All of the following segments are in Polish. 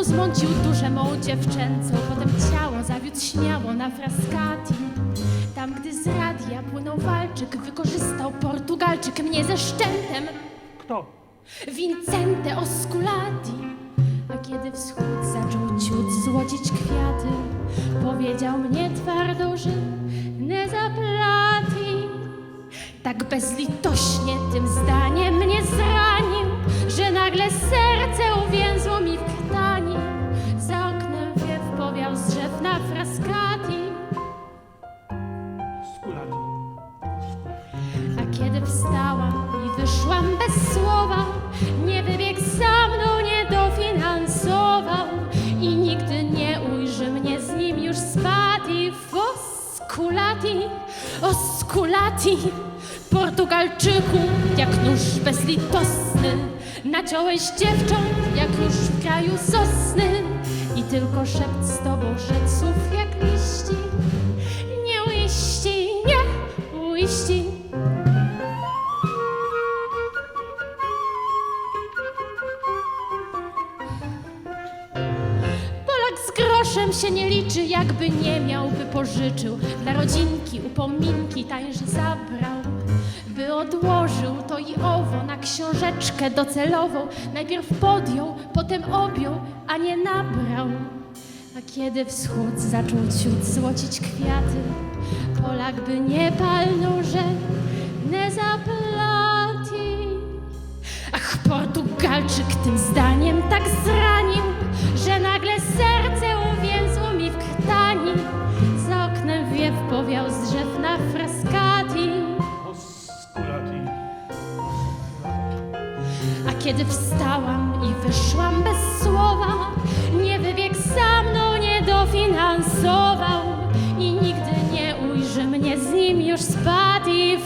Zmącił duszę mą dziewczęcą, potem ciało zawiódł śmiało na Frascati. Tam, gdy z radia płynął walczyk, wykorzystał Portugalczyk mnie ze szczętem. Kto? Vincente Osculati. A kiedy wschód zaczął ciut złocić kwiaty, powiedział mnie twardo, że nie zaplati. Tak bezlitośnie tym zdaniem wstałam i wyszłam bez słowa, nie wybiegł za mną, nie dofinansował i nigdy nie ujrzy mnie z nim już spati. Osculati, osculati, Portugalczyku, jak nóż bezlitosny, naciąłeś dziewcząt, jak już w kraju sosny i tylko szept z tobą szedł z groszem się nie liczy, jakby nie miał, by pożyczył. Dla rodzinki upominki tańże zabrał. By odłożył to i owo na książeczkę docelową. Najpierw podjął, potem objął, a nie nabrał. A kiedy wschód zaczął ciut złocić kwiaty, Polak by nie palnął, że nie zaplati. Ach, Portugalczyk tym zdaniem A kiedy wstałam i wyszłam bez słowa, nie wybiegł za mną, nie dofinansował i nigdy nie ujrzy mnie z nim już spati.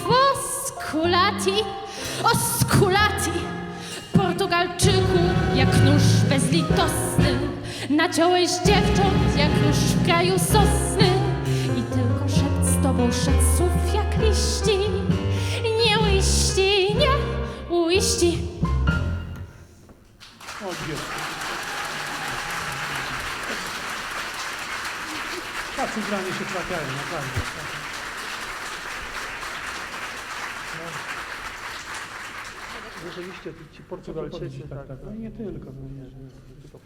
Osculati, osculati, Portugalczyku, jak nóż bezlitosny, naciąłeś dziewcząt, jak już w kraju sosny i tylko szept z tobą szedł słów jak liści. Tacy granie się trafiają, naprawdę. Rzeczywiście ci tu Portugalczycy, tak, tak, tak. No nie tylko. No, nie, Tylko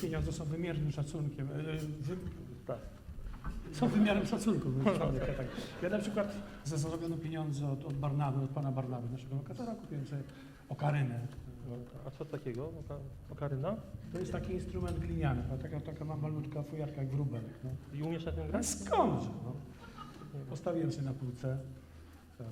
pieniądze są wymiernym szacunkiem. e, e, Wy, Tak. są wymiarem szacunku. tak. ja na przykład za zarobione pieniądze od, od Barnaby, od pana Barnaby, naszego lokatora, kupiłem sobie okarynę. A co takiego? Oka- Okaryna? To jest taki instrument gliniany, taka, taka mam malutka fujarka jak wróbel. No. I umiesz na tym grać? skądże? No. Postawiłem sobie na półce. Tak.